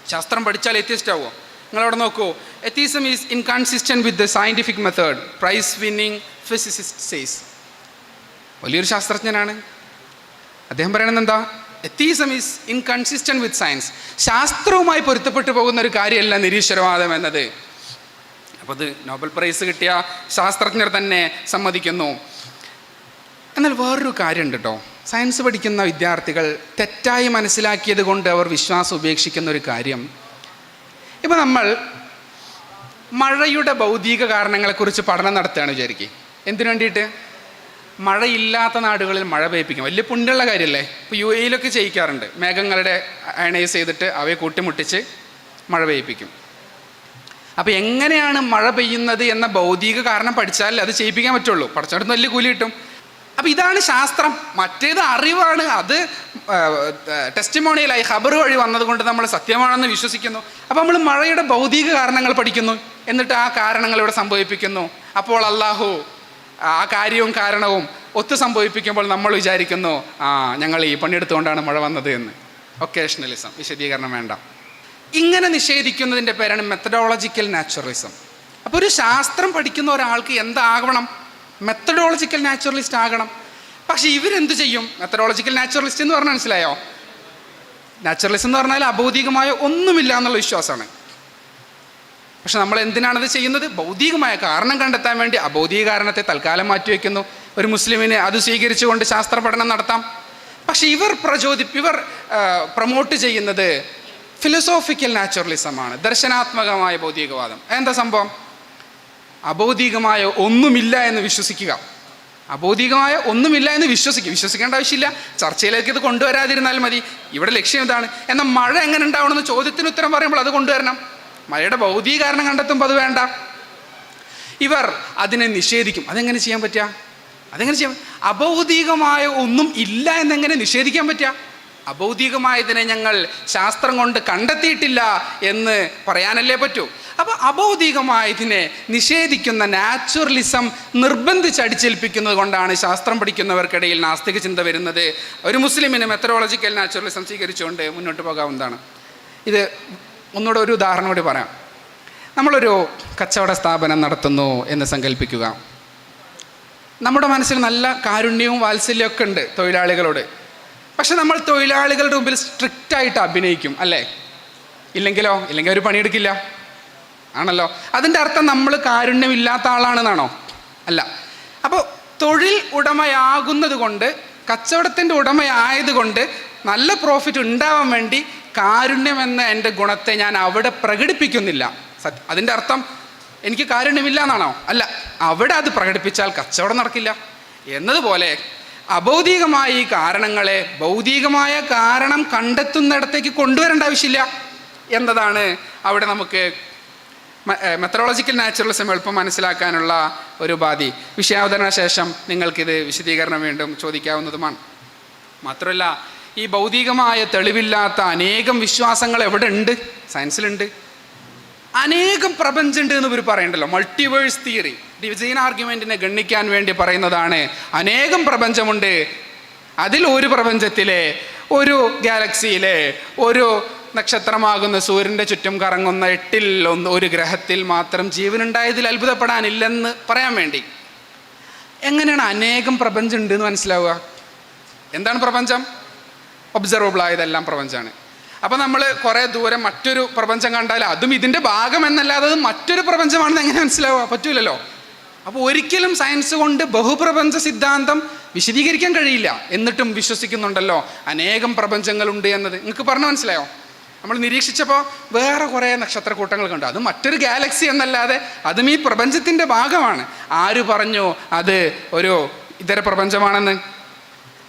ശാസ്ത്രം പഠിച്ചാൽ എത്തിസ്റ്റ് ആവുമോ നിങ്ങളവിടെ നോക്കൂ. Atheism is inconsistent with the scientific method prize winning physicist says വലിയൊരു ശാസ്ത്രജ്ഞനാണ്. അദ്ദേഹം പറയണത് എന്താ? Atheism is inconsistent with science ശാസ്ത്രവുമായി പൊരുത്തപ്പെട്ടു പോകുന്ന ഒരു കാര്യമല്ല നിരീശ്വരവാദം എന്നത്. അപ്പോൾ അത് നോബൽ പ്രൈസ് കിട്ടിയ ശാസ്ത്രജ്ഞർ തന്നെ സമ്മതിക്കുന്നു. എന്നാൽ വേറൊരു കാര്യമുണ്ട് കേട്ടോ സയൻസ് പഠിക്കുന്ന വിദ്യാർത്ഥികൾ തെറ്റായി മനസ്സിലാക്കിയത് കൊണ്ട് അവർ വിശ്വാസം ഉപേക്ഷിക്കുന്ന ഒരു കാര്യം. ഇപ്പം നമ്മൾ മഴയുടെ ഭൗതിക കാരണങ്ങളെക്കുറിച്ച് പഠനം നടത്തുകയാണ് വിചാരിക്കുക എന്തിനു വേണ്ടിയിട്ട്? മഴയില്ലാത്ത നാടുകളിൽ മഴ പെയ്പ്പിക്കും വലിയ പുണ്യമുള്ള കാര്യമല്ലേ? ഇപ്പോൾ യു എയിലൊക്കെ ചെയ്യിക്കാറുണ്ട്. മേഘങ്ങളുടെ അയണൈസ് ചെയ്തിട്ട് അവയെ കൂട്ടിമുട്ടിച്ച് മഴ പെയ്പ്പിക്കും അപ്പോൾ എങ്ങനെയാണ് മഴ പെയ്യുന്നത് എന്ന ഭൗതിക കാരണം പഠിച്ചാൽ അത് ചെയ്യിപ്പിക്കാൻ പറ്റുള്ളൂ. പഠിച്ചോടത്ത് വലിയ കൂലി കിട്ടും. അപ്പോൾ ഇതാണ് ശാസ്ത്രം. മറ്റേത് അറിവാണ്. അത് ടെസ്റ്റിമോണിയലായി ഖബർ വഴി വന്നതുകൊണ്ട് നമ്മൾ സത്യമാണെന്ന് വിശ്വസിക്കുന്നു. അപ്പോൾ നമ്മൾ മഴയുടെ ഭൗതിക കാരണങ്ങൾ പഠിക്കുന്നു. എന്നിട്ട് ആ കാരണങ്ങൾ ഇവിടെ സംഭവിപ്പിക്കുന്നു. അപ്പോൾ അള്ളാഹു ആ കാര്യവും കാരണവും ഒത്തു സംഭവിപ്പിക്കുമ്പോൾ നമ്മൾ വിചാരിക്കുന്നു ആ ഞങ്ങൾ ഈ പണിയെടുത്തുകൊണ്ടാണ് മഴ വന്നത് എന്ന്. ഒക്കേഷണലിസം വിശദീകരണം വേണ്ട. ഇങ്ങനെ നിഷേധിക്കുന്നതിന്റെ പേരാണ് മെത്തഡോളജിക്കൽ നാച്ചുറലിസം അപ്പോൾ ഒരു ശാസ്ത്രം പഠിക്കുന്ന ഒരാൾക്ക് എന്താകണം മെത്തഡോളജിക്കൽ നാച്ചുറലിസ്റ്റ് ആകണം. പക്ഷെ ഇവരെന്ത് ചെയ്യും? മെത്തഡോളജിക്കൽ നാച്ചുറലിസ്റ്റ് എന്ന് പറഞ്ഞാൽ മനസ്സിലായോ? നാച്ചുറലിസം എന്ന് പറഞ്ഞാൽ അഭൗതികമായ ഒന്നുമില്ല എന്നുള്ള വിശ്വാസമാണ്. പക്ഷെ നമ്മൾ എന്തിനാണത് ചെയ്യുന്നത്? ഭൗതികമായ കാരണം കണ്ടെത്താൻ വേണ്ടി അഭൗതിക കാരണത്തെ തൽക്കാലം മാറ്റിവെക്കുന്നു ഒരു മുസ്ലിമിനെ അത് സ്വീകരിച്ചുകൊണ്ട് ശാസ്ത്ര പഠനം നടത്താം. പക്ഷെ ഇവർ പ്രചോദി ഇവർ പ്രൊമോട്ട് ചെയ്യുന്നത് ഫിലോസോഫിക്കൽ നാച്ചുറലിസമാണ് ദർശനാത്മകമായ ഭൗതികവാദം. എന്താ സംഭവം? അഭൗതികമായ ഒന്നുമില്ല എന്ന് വിശ്വസിക്കുക. അഭൗതികമായ ഒന്നുമില്ല എന്ന് വിശ്വസിക്കുക. വിശ്വസിക്കേണ്ട ആവശ്യമില്ല. ചർച്ചയിലേക്ക് ഇത് കൊണ്ടുവരാതിരുന്നാൽ മതി. ഇവിടെ ലക്ഷ്യം ഇതാണ്. എന്നാൽ മഴ എങ്ങനെ ഉണ്ടാവണമെന്ന് ചോദ്യത്തിന് ഉത്തരം പറയുമ്പോൾ അത് കൊണ്ടുവരണം. മഴയുടെ ഭൗതിക കാരണം കണ്ടെത്തുമ്പോൾ അത് വേണ്ട. ഇവർ അതിനെ നിഷേധിക്കും. അതെങ്ങനെ ചെയ്യാൻ പറ്റുക? അതെങ്ങനെ ചെയ്യാം അഭൗതികമായ ഒന്നും ഇല്ല എന്നെങ്ങനെ നിഷേധിക്കാൻ പറ്റുക? അഭൗതികമായതിനെ ഞങ്ങൾ ശാസ്ത്രം കൊണ്ട് കണ്ടെത്തിയിട്ടില്ല എന്ന് പറയാനല്ലേ പറ്റൂ. അപ്പോൾ അഭൗതികമായതിനെ നിഷേധിക്കുന്ന നാച്ചുറലിസം നിർബന്ധിച്ച് അടിച്ചേൽപ്പിക്കുന്നത് കൊണ്ടാണ് ശാസ്ത്രം പഠിക്കുന്നവർക്കിടയിൽ നാസ്തിക ചിന്ത വരുന്നത്. ഒരു മുസ്ലിമിന് മെത്തറോളജിക്കൽ നാച്ചുറലിസം സ്വീകരിച്ചുകൊണ്ട് മുന്നോട്ട് പോകാവുന്നതാണ്. ഇത് ഒന്നുകൂടെ ഒരു ഉദാഹരണം കൂടി പറയാം. നമ്മളൊരു കച്ചവട സ്ഥാപനം നടത്തുന്നു എന്ന് സങ്കല്പിക്കുക നമ്മുടെ മനസ്സിൽ നല്ല കാരുണ്യവും വാത്സല്യവും ഒക്കെ ഉണ്ട് തൊഴിലാളികളോട്. പക്ഷെ നമ്മൾ തൊഴിലാളികളുടെ മുമ്പിൽ സ്ട്രിക്റ്റായിട്ട് അഭിനയിക്കും അല്ലേ? ഇല്ലെങ്കിലോ? ഇല്ലെങ്കിൽ അവർ പണിയെടുക്കില്ല. ആണല്ലോ? അതിന്റെ അർത്ഥം നമ്മൾ കാരുണ്യമില്ലാത്ത ആളാണെന്നാണോ? അല്ല. അപ്പോൾ തൊഴിൽ ഉടമയാകുന്നത് കൊണ്ട് കച്ചവടത്തിന്റെ ഉടമയായതുകൊണ്ട് നല്ല പ്രോഫിറ്റ് ഉണ്ടാവാൻ വേണ്ടി കാരുണ്യം എന്ന എന്റെ ഗുണത്തെ ഞാൻ അവിടെ പ്രകടിപ്പിക്കുന്നില്ല. സത്യ അതിന്റെ അർത്ഥം എനിക്ക് കാരുണ്യമില്ല എന്നാണോ അല്ല അവിടെ അത് പ്രകടിപ്പിച്ചാൽ കച്ചവടം നടക്കില്ല. എന്നതുപോലെ അഭൗതികമായ ഈ കാരണങ്ങളെ ഭൗതികമായ കാരണം കണ്ടെത്തുന്നിടത്തേക്ക് കൊണ്ടുവരേണ്ട ആവശ്യമില്ല എന്നതാണ് അവിടെ നമുക്ക് മെത്തഡോളജിക്കൽ നാച്ചുറലിസം എളുപ്പം മനസ്സിലാക്കാനുള്ള ഒരു ഉപാധി. വിഷയാവതരണ ശേഷം നിങ്ങൾക്കിത് വിശദീകരണം വീണ്ടും ചോദിക്കാവുന്നതുമാണ്. മാത്രമല്ല ഈ ഭൗതികമായ തെളിവില്ലാത്ത അനേകം വിശ്വാസങ്ങൾ എവിടെ ഉണ്ട് സയൻസിലുണ്ട്. അനേകം പ്രപഞ്ചമുണ്ട് എന്ന് ഇവർ പറയണ്ടല്ലോ. മൾട്ടിവേഴ്സ് തിയറി ഡിവിജയൻ ആർഗ്യുമെന്റിനെ ഗണ്ണിക്കാൻ വേണ്ടി പറയുന്നതാണ് അനേകം പ്രപഞ്ചമുണ്ട്. അതിൽ ഒരു പ്രപഞ്ചത്തിലെ ഒരു ഗാലക്സിയിലെ ഒരു നക്ഷത്രമാകുന്ന സൂര്യന്റെ ചുറ്റും കറങ്ങുന്ന എട്ടിൽ ഒന്ന് ഒരു ഗ്രഹത്തിൽ മാത്രം ജീവനുണ്ടായതിൽ അത്ഭുതപ്പെടാനില്ലെന്ന് പറയാൻ വേണ്ടി. എങ്ങനെയാണ് അനേകം പ്രപഞ്ചം ഉണ്ട് എന്ന് മനസ്സിലാവുക? എന്താണ് പ്രപഞ്ചം? ഒബ്സർവബിൾ ആയതെല്ലാം പ്രപഞ്ചമാണ് അപ്പോൾ നമ്മൾ കുറേ ദൂരം മറ്റൊരു പ്രപഞ്ചം കണ്ടാൽ അതും ഇതിന്റെ ഭാഗം എന്നല്ലാതെ അത് മറ്റൊരു പ്രപഞ്ചമാണെന്ന് എങ്ങനെ മനസ്സിലാവുക? പറ്റൂലല്ലോ. അപ്പോൾ ഒരിക്കലും സയൻസ് കൊണ്ട് ബഹുപ്രപഞ്ച സിദ്ധാന്തം വിശദീകരിക്കാൻ കഴിയില്ല. എന്നിട്ടും വിശ്വസിക്കുന്നുണ്ടല്ലോ. അനേകം പ്രപഞ്ചങ്ങളുണ്ട് എന്നത്. നിങ്ങൾക്ക് പറഞ്ഞു മനസ്സിലായോ? നമ്മൾ നിരീക്ഷിച്ചപ്പോൾ വേറെ കുറേ നക്ഷത്രക്കൂട്ടങ്ങൾ കണ്ടു. അത് മറ്റൊരു ഗാലക്സി എന്നല്ലാതെ അതും ഈ പ്രപഞ്ചത്തിന്റെ ഭാഗമാണ്. ആര് പറഞ്ഞു അത് ഒരു ഇതര പ്രപഞ്ചമാണെന്ന്?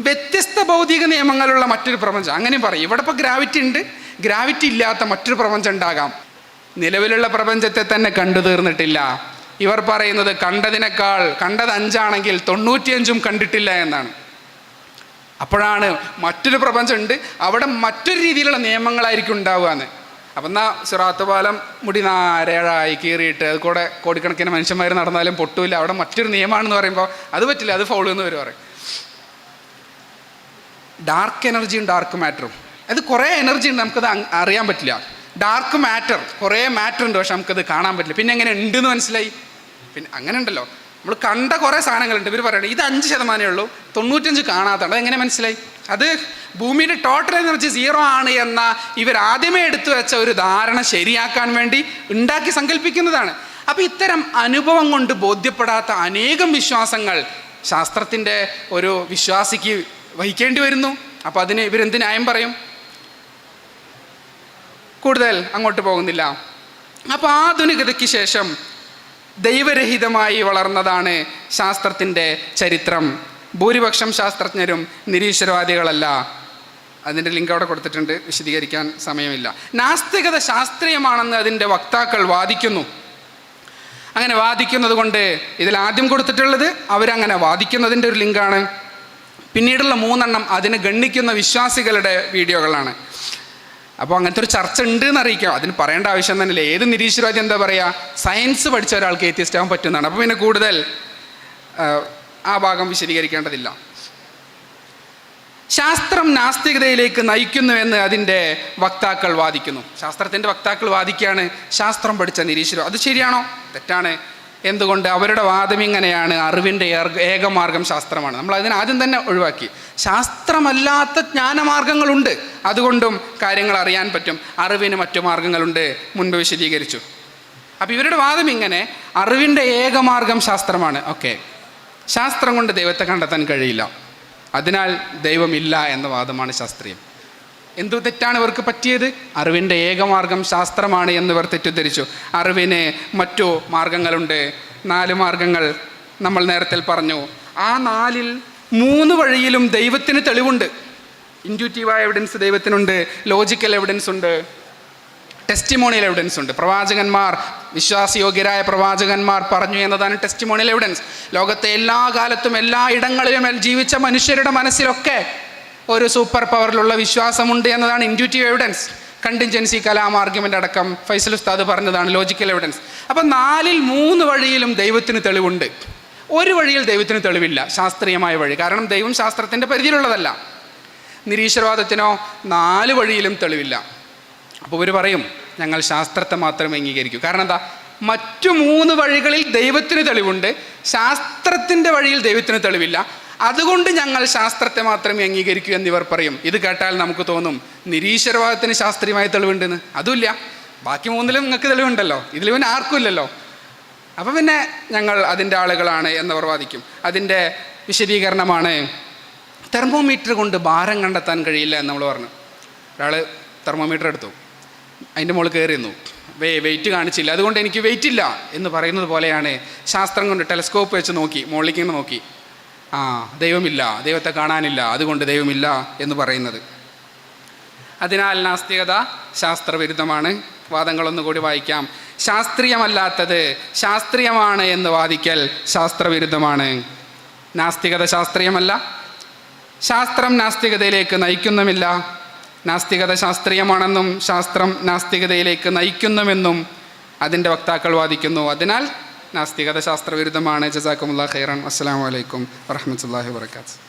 വ്യത്യസ്ത ഭൗതിക നിയമങ്ങളുള്ള മറ്റൊരു പ്രപഞ്ചം. അങ്ങനെ പറയും. ഇവിടെ ഇപ്പോൾ ഗ്രാവിറ്റി ഉണ്ട്. ഗ്രാവിറ്റി ഇല്ലാത്ത മറ്റൊരു പ്രപഞ്ചം ഉണ്ടാകാം. നിലവിലുള്ള പ്രപഞ്ചത്തെ തന്നെ കണ്ടു തീർന്നിട്ടില്ല. ഇവർ പറയുന്നത് കണ്ടതിനേക്കാൾ കണ്ടത് അഞ്ചാണെങ്കിൽ തൊണ്ണൂറ്റിയഞ്ചും കണ്ടിട്ടില്ല എന്നാണ്. അപ്പോഴാണ് മറ്റൊരു പ്രപഞ്ചമുണ്ട്. അവിടെ മറ്റൊരു രീതിയിലുള്ള നിയമങ്ങളായിരിക്കും ഉണ്ടാവുക എന്ന്. അപ്പം എന്നാ സിറാത്ത് പാലം മുടി നാരേഴായി കീറിയിട്ട് അത് കൂടെ കോടിക്കണക്കിന് മനുഷ്യന്മാർ നടന്നാലും പൊട്ടൂല അവിടെ മറ്റൊരു നിയമമാണെന്ന് പറയുമ്പോൾ അത് പറ്റില്ല അത് ഫോളോ എന്ന് വരും പറയും. ഡാർക്ക് എനർജിയും ഡാർക്ക് മാറ്ററും അത് കുറേ എനർജി ഉണ്ട് നമുക്കത് അറിയാൻ പറ്റില്ല. ഡാർക്ക് മാറ്റർ കുറേ മാറ്റർ ഉണ്ട് പക്ഷെ നമുക്കത് കാണാൻ പറ്റില്ല. പിന്നെ എങ്ങനെ ഉണ്ടെന്ന് മനസ്സിലായി? പിന്നെ അങ്ങനെ ഉണ്ടല്ലോ. നമ്മൾ കണ്ട കുറേ സാധനങ്ങളുണ്ട്. ഇവർ പറയുന്നത് ഇത് അഞ്ച് ശതമാനമേ ഉള്ളൂ. തൊണ്ണൂറ്റഞ്ച് കാണാത്തതാണ്. അതെങ്ങനെ മനസ്സിലായി? അത് ഭൂമിയുടെ ടോട്ടൽ എനർജി സീറോ ആണ് എന്ന ഇവർ ആദ്യമേ എടുത്തു വെച്ച ഒരു ധാരണ ശരിയാക്കാൻ വേണ്ടി ഉണ്ടാക്കി സങ്കല്പിക്കുന്നതാണ് അപ്പോൾ ഇത്തരം അനുഭവം കൊണ്ട് ബോധ്യപ്പെടാത്ത അനേകം വിശ്വാസങ്ങൾ ശാസ്ത്രത്തിന്റെ ഒരു വിശ്വാസിക്ക് വഹിക്കേണ്ടി വരുന്നു. അപ്പോൾ അതിന് ഇവരെന്ത് ന്യായം പറയും? കൂടുതൽ അങ്ങോട്ട് പോകുന്നില്ല. അപ്പോൾ ആധുനികതയ്ക്ക് ശേഷം ദൈവരഹിതമായി വളർന്നതാണ് ശാസ്ത്രത്തിന്റെ ചരിത്രം. ഭൂരിപക്ഷം ശാസ്ത്രജ്ഞരും നിരീശ്വരവാദികളല്ല. അതിന്റെ ലിങ്ക് അവിടെ കൊടുത്തിട്ടുണ്ട് വിശദീകരിക്കാൻ സമയമില്ല. നാസ്തികത ശാസ്ത്രീയമാണെന്ന് അതിന്റെ വക്താക്കൾ വാദിക്കുന്നു. അങ്ങനെ വാദിക്കുന്നത് കൊണ്ട് ഇതിൽ ആദ്യം കൊടുത്തിട്ടുള്ളത് അവരങ്ങനെ വാദിക്കുന്നതിന്റെ ഒരു ലിങ്കാണ്. പിന്നീടുള്ള മൂന്നെണ്ണം അതിനെ ഗണ്ണിക്കുന്ന വിശ്വാസികളുടെ വീഡിയോകളാണ്. അപ്പോൾ അങ്ങനത്തെ ഒരു ചർച്ച ഉണ്ട് എന്ന് അറിയിക്കാം. അതിന് പറയേണ്ട ആവശ്യം തന്നെ ഇല്ല ഏത് നിരീശ്വരവാദി എന്താ പറയുക സയൻസ് പഠിച്ച ഒരാൾക്ക് എത്തിയസ്റ്റ് ആവാൻ പറ്റുന്നതാണ്. അപ്പോൾ പിന്നെ കൂടുതൽ ആ ഭാഗം വിശദീകരിക്കേണ്ടതില്ല. ശാസ്ത്രം നാസ്തികതയിലേക്ക് നയിക്കുന്നുവെന്ന് അതിന്റെ വക്താക്കൾ വാദിക്കുന്നു. ശാസ്ത്രത്തിന്റെ വക്താക്കൾ വാദിക്കുകയാണ് ശാസ്ത്രം പഠിച്ച നിരീശ്വരം അത് ശരിയാണോ? തെറ്റാണ്. എന്തുകൊണ്ട് അവരുടെ വാദം ഇങ്ങനെയാണ്? അറിവിന്റെ ഏകമാർഗം ശാസ്ത്രമാണ്. നമ്മൾ അതിന് ആദ്യം തന്നെ ഒഴിവാക്കി. ശാസ്ത്രമല്ലാത്ത ജ്ഞാനമാർഗങ്ങളുണ്ട്. അതുകൊണ്ടും കാര്യങ്ങൾ അറിയാൻ പറ്റും. അറിവിന് മറ്റു മാർഗങ്ങളുണ്ട്. മുൻപ് വിശദീകരിച്ചു. അപ്പോൾ ഇവരുടെ വാദം ഇങ്ങനെ അറിവിന്റെ ഏകമാർഗം ശാസ്ത്രമാണ്. ഓക്കെ. ശാസ്ത്രം കൊണ്ട് ദൈവത്തെ കണ്ടെത്താൻ കഴിയില്ല. അതിനാൽ ദൈവമില്ല എന്ന വാദമാണ് ശാസ്ത്രീയം. എന്തു തെറ്റാണ് ഇവർക്ക് പറ്റിയത്? അറിവിന്റെ ഏകമാർഗം ശാസ്ത്രമാണ് എന്ന് ഇവർ തെറ്റിദ്ധരിച്ചു. അറിവിന് മറ്റു മാർഗങ്ങളുണ്ട്. നാല് മാർഗങ്ങൾ നമ്മൾ നേരത്തെ പറഞ്ഞു. ആ നാലിൽ മൂന്ന് വഴിയിലും ദൈവത്തിന് തെളിവുണ്ട്. ഇന്റ്യൂറ്റീവായ എവിഡൻസ് ദൈവത്തിനുണ്ട്. ലോജിക്കൽ എവിഡൻസ് ഉണ്ട്. ടെസ്റ്റിമോണിയൽ എവിഡൻസ് ഉണ്ട്. പ്രവാചകന്മാർ വിശ്വാസയോഗ്യരായ പ്രവാചകന്മാർ പറഞ്ഞു എന്നതാണ് ടെസ്റ്റിമോണിയൽ എവിഡൻസ് ലോകത്തെ എല്ലാ കാലത്തും എല്ലാ ഇടങ്ങളിലും ജീവിച്ച മനുഷ്യരുടെ മനസ്സിലൊക്കെ ഒരു സൂപ്പർ പവറിലുള്ള വിശ്വാസമുണ്ട് എന്നതാണ് ഇൻഡ്യൂറ്റീവ് എവിഡൻസ് കണ്ടിൻജൻസി കലാം ആർഗ്യുമെന്റ് അടക്കം. ഫൈസൽ ഉസ്താദ് പറഞ്ഞതാണ് ലോജിക്കൽ എവിഡൻസ് അപ്പം നാലിൽ മൂന്ന് വഴിയിലും ദൈവത്തിന് തെളിവുണ്ട്. ഒരു വഴിയിൽ ദൈവത്തിന് തെളിവില്ല. ശാസ്ത്രീയമായ വഴി. കാരണം ദൈവം ശാസ്ത്രത്തിന്റെ പരിധിയിലുള്ളതല്ല. നിരീശ്വരവാദത്തിനോ നാല് വഴിയിലും തെളിവില്ല. അപ്പോൾ ഇവർ പറയും ഞങ്ങൾ ശാസ്ത്രത്തെ മാത്രം അംഗീകരിക്കൂ. കാരണം എന്താ? മറ്റു മൂന്ന് വഴികളിൽ ദൈവത്തിന് തെളിവുണ്ട്. ശാസ്ത്രത്തിന്റെ വഴിയിൽ ദൈവത്തിന് തെളിവില്ല. അതുകൊണ്ട് ഞങ്ങൾ ശാസ്ത്രത്തെ മാത്രമേ അംഗീകരിക്കൂ എന്നിവർ പറയും. ഇത് കേട്ടാൽ നമുക്ക് തോന്നും നിരീശ്വരവാദത്തിന് ശാസ്ത്രീയമായ തെളിവുണ്ടെന്ന്. അതുമില്ല. ബാക്കി മൂന്നിലും നിങ്ങൾക്ക് തെളിവുണ്ടല്ലോ. ഇതിൽ പിന്നെ ആർക്കുമില്ലല്ലോ അപ്പം പിന്നെ ഞങ്ങൾ അതിന്റെ ആളുകളാണ് എന്നവർ വാദിക്കും. അതിന്റെ വിശദീകരണമാണ് തെർമോമീറ്റർ കൊണ്ട് ഭാരം കണ്ടെത്താൻ കഴിയില്ല എന്ന് നമ്മൾ പറഞ്ഞു. ഒരാൾ തെർമോമീറ്റർ എടുത്തു. അതിന്റെ മുകളിൽ കയറി നിന്നു വേ വെയിറ്റ് കാണിച്ചില്ല. അതുകൊണ്ട് എനിക്ക് വെയിറ്റ് ഇല്ല എന്ന് പറയുന്നത് പോലെയാണ് ശാസ്ത്രം കൊണ്ട് ടെലസ്കോപ്പ് വെച്ച് നോക്കി മുകളിലേക്ക് നോക്കി. ആ ദൈവമില്ല ദൈവത്തെ കാണാനില്ല അതുകൊണ്ട് ദൈവമില്ല എന്ന് പറയുന്നത്. അതിനാൽ നാസ്തികത ശാസ്ത്രവിരുദ്ധമാണ്. വാദങ്ങളൊന്നുകൂടി വായിക്കാം. ശാസ്ത്രീയമല്ലാത്തത് ശാസ്ത്രീയമാണ് എന്ന് വാദിക്കൽ ശാസ്ത്രവിരുദ്ധമാണ്. നാസ്തികത ശാസ്ത്രീയമല്ല. ശാസ്ത്രം നാസ്തികതയിലേക്ക് നയിക്കുന്നുമില്ല. നാസ്തികത ശാസ്ത്രീയമാണെന്നും ശാസ്ത്രം നാസ്തികതയിലേക്ക് നയിക്കുന്നുമെന്നും അതിന്റെ വക്താക്കൾ വാദിക്കുന്നു. അതിനാൽ നാസ്തികത ശാസ്ത്രവിരുദ്ധമാണ്. ജസാക്കുമുല്ലാ ഖൈറൻ. അസ്സാം വലൈക്കും വറഹമത്തല്ലാഹി വാത്തു